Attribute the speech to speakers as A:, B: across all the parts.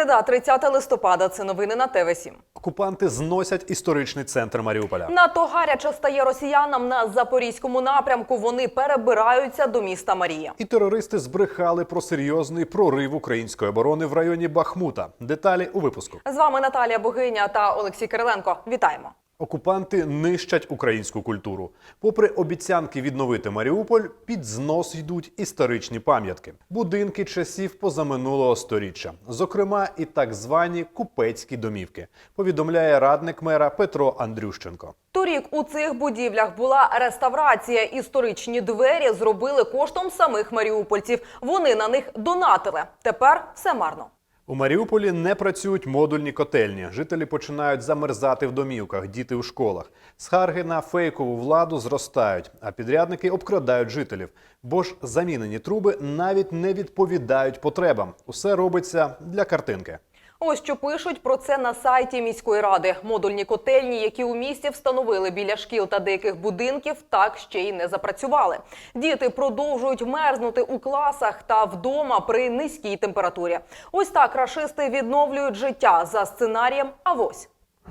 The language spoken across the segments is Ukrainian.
A: Середа, 30 листопада. Це новини на ТВ 7
B: Окупанти зносять історичний центр Маріуполя.
A: НАТО гаряче стає росіянам на запорізькому напрямку. Вони перебираються до міста Марія.
B: І терористи збрехали про серйозний прорив української оборони в районі Бахмута. Деталі у випуску.
A: З вами Наталія Богиня та Олексій Кириленко. Вітаємо.
B: Окупанти нищать українську культуру. Попри обіцянки відновити Маріуполь, під знос йдуть історичні пам'ятки, будинки часів позаминулого сторіччя, зокрема і так звані купецькі домівки. Повідомляє радник мера Петро Андрющенко.
A: Торік у цих будівлях була реставрація. Історичні двері зробили коштом самих маріупольців. Вони на них донатили. Тепер все марно.
B: У Маріуполі не працюють модульні котельні. Жителі починають замерзати в домівках, діти у школах. Схарги на фейкову владу зростають, а підрядники обкрадають жителів. Бо ж замінені труби навіть не відповідають потребам. Усе робиться для картинки.
A: Ось що пишуть про це на сайті міської ради. Модульні котельні, які у місті встановили біля шкіл та деяких будинків, так ще й не запрацювали. Діти продовжують мерзнути у класах та вдома при низькій температурі. Ось так рашисти відновлюють життя за сценарієм Авось.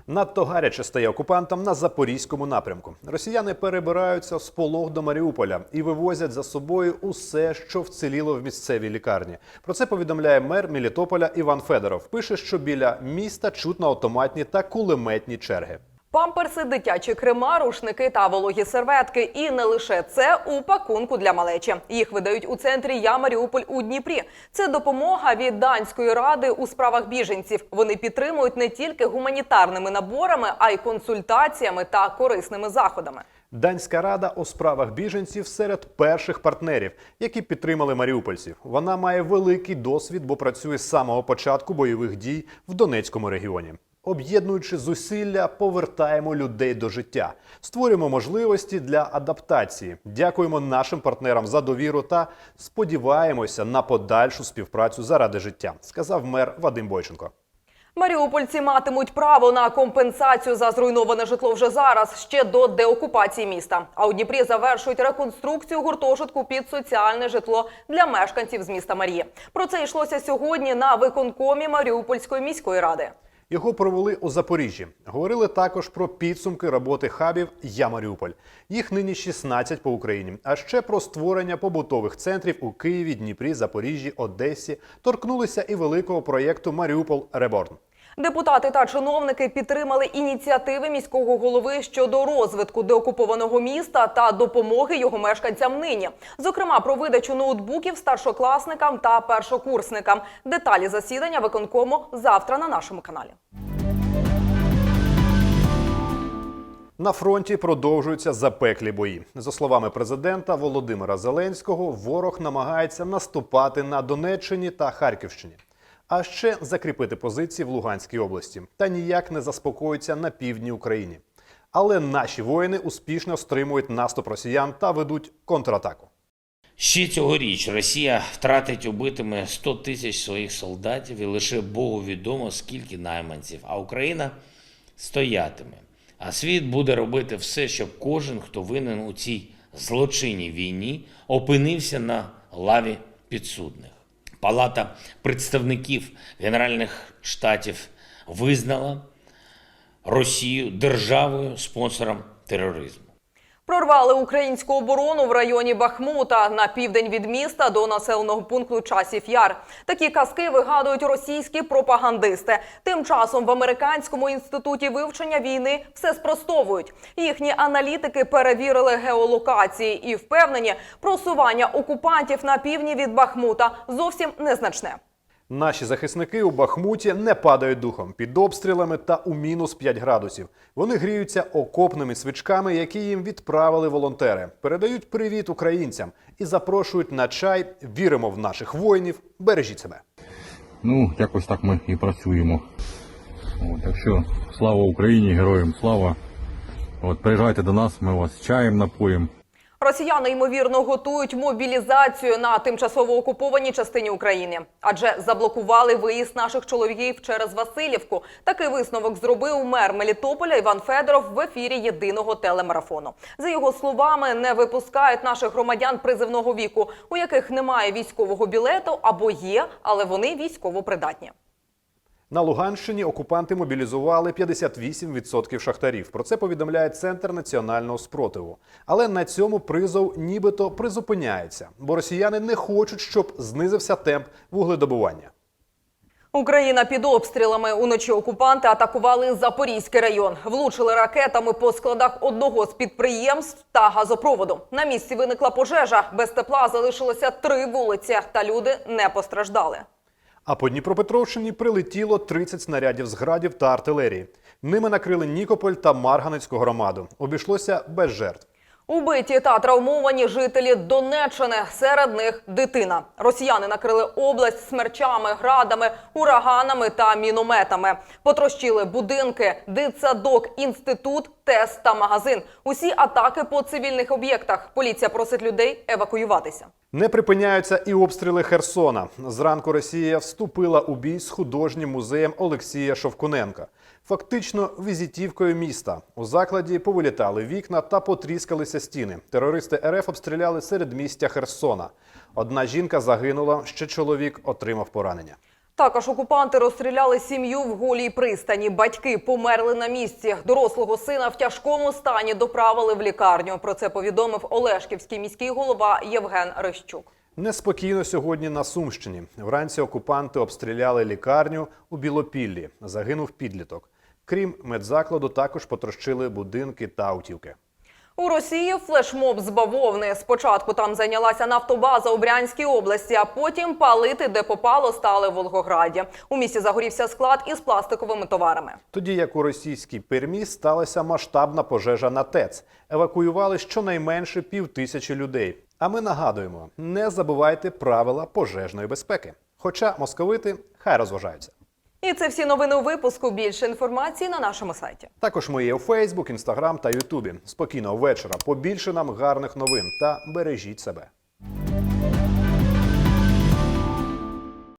B: Надто гаряче стає окупантам на запорізькому напрямку. Росіяни перебираються з полог до Маріуполя і вивозять за собою усе, що вціліло в місцевій лікарні. Про це повідомляє мер Мелітополя Іван Федоров. Пише, що біля міста чутно автоматні та кулеметні черги.
A: Памперси, дитячі крема, рушники та вологі серветки. І не лише це у пакунку для малечі. Їх видають у центрі Я Маріуполь у Дніпрі. Це допомога від данської ради у справах біженців. Вони підтримують не тільки гуманітарними наборами, а й консультаціями та корисними заходами.
B: Данська рада у справах біженців серед перших партнерів, які підтримали маріупольців. Вона має великий досвід, бо працює з самого початку бойових дій в Донецькому регіоні. Об'єднуючи зусилля, повертаємо людей до життя, створюємо можливості для адаптації. Дякуємо нашим партнерам за довіру та сподіваємося на подальшу співпрацю заради життя, сказав мер Вадим Бойченко.
A: Маріупольці матимуть право на компенсацію за зруйноване житло вже зараз, ще до деокупації міста. А у Дніпрі завершують реконструкцію гуртожитку під соціальне житло для мешканців з міста Марії. Про це йшлося сьогодні на виконкомі Маріупольської міської ради.
B: Його провели у Запоріжжі. Говорили також про підсумки роботи хабів Я Маріуполь. Їх нині 16 по Україні. А ще про створення побутових центрів у Києві, Дніпрі, Запоріжжі, Одесі. Торкнулися і великого проєкту Маріуполь Реборн.
A: Депутати та чиновники підтримали ініціативи міського голови щодо розвитку деокупованого міста та допомоги його мешканцям нині. Зокрема, про видачу ноутбуків старшокласникам та першокурсникам. Деталі засідання виконкому завтра на нашому каналі.
B: На фронті продовжуються запеклі бої. За словами президента Володимира Зеленського, ворог намагається наступати на Донеччині та Харківщині, а ще закріпити позиції в Луганській області та ніяк не заспокоїться на півдні України. Але наші воїни успішно стримують наступ росіян та ведуть контратаку.
C: Ще цьогоріч Росія втратить убитими 100 тисяч своїх солдатів і лише Богу відомо скільки найманців, а Україна стоятиме. А світ буде робити все, щоб кожен, хто винен у цій злочинній війні, опинився на лаві підсудних. Палата представників Генеральних штатів визнала Росію державою спонсором тероризму.
A: Прорвали українську оборону в районі Бахмута на південь від міста до населеного пункту Часів Яр. Такі казки вигадують російські пропагандисти. Тим часом в американському інституті вивчення війни все спростовують. Їхні аналітики перевірили геолокації і впевнені, просування окупантів на півдні від Бахмута зовсім незначне.
B: Наші захисники у Бахмуті не падають духом під обстрілами та у мінус 5 градусів. Вони гріються окопними свічками, які їм відправили волонтери. Передають привіт українцям і запрошують на чай. Віримо в наших воїнів. Бережіть себе.
D: Ну, якось так ми і працюємо. От, так що слава Україні, героям слава. От, приїжджайте до нас, ми вас чаєм напоїмо.
A: Росіяни ймовірно готують мобілізацію на тимчасово окупованій частині України, адже заблокували виїзд наших чоловіків через Васильівку. Такий висновок зробив мер Мелітополя Іван Федоров в ефірі єдиного телемарафону. За його словами, не випускають наших громадян призивного віку, у яких немає військового білету або є, але вони військово придатні.
B: На Луганщині окупанти мобілізували 58% шахтарів. Про це повідомляє Центр національного спротиву. Але на цьому призов нібито призупиняється, бо росіяни не хочуть, щоб знизився темп вугледобування.
A: Україна під обстрілами уночі окупанти атакували Запорізький район, влучили ракетами по складах одного з підприємств та газопроводу. На місці виникла пожежа. Без тепла залишилося три вулиці, та люди не постраждали.
B: А по Дніпропетровщині прилетіло 30 снарядів з градів та артилерії. Ними накрили Нікополь та Марганецьку громаду. Обійшлося без жертв.
A: Убиті та травмовані жителі Донеччини. Серед них дитина. Росіяни накрили область смерчами, градами, ураганами та мінометами. Потрощили будинки, дитсадок, інститут, ТЕС та магазин. Усі атаки по цивільних об'єктах. Поліція просить людей евакуюватися.
B: Не припиняються і обстріли Херсона. Зранку Росія вступила у бій з художнім музеєм Олексія Шовкуненка. Фактично візитівкою міста. У закладі повилітали вікна та потріскалися стіни. Терористи РФ обстріляли середмістя Херсона. Одна жінка загинула, ще чоловік отримав поранення.
A: Також окупанти розстріляли сім'ю в голій пристані. Батьки померли на місці. Дорослого сина в тяжкому стані доправили в лікарню. Про це повідомив Олешківський міський голова Євген Рищук.
B: Неспокійно сьогодні на Сумщині. Вранці окупанти обстріляли лікарню у Білопіллі. Загинув підліток. Крім медзакладу, також потрощили будинки та автівки.
A: У Росії флешмоб з бавовни. Спочатку там зайнялася нафтобаза у Брянській області, а потім палити, де попало, стали в Волгограді. У місті загорівся склад із пластиковими товарами.
B: Тоді як у російській Пермі сталася масштабна пожежа на ТЕЦ. Евакуювали щонайменше півтисячі людей. А ми нагадуємо: не забувайте правила пожежної безпеки. Хоча московити хай розважаються.
A: І це всі новини у випуску. Більше інформації на нашому сайті.
B: Також ми є у Фейсбук, Інстаграм та Ютубі. Спокійного вечора. Побільше нам гарних новин та бережіть себе.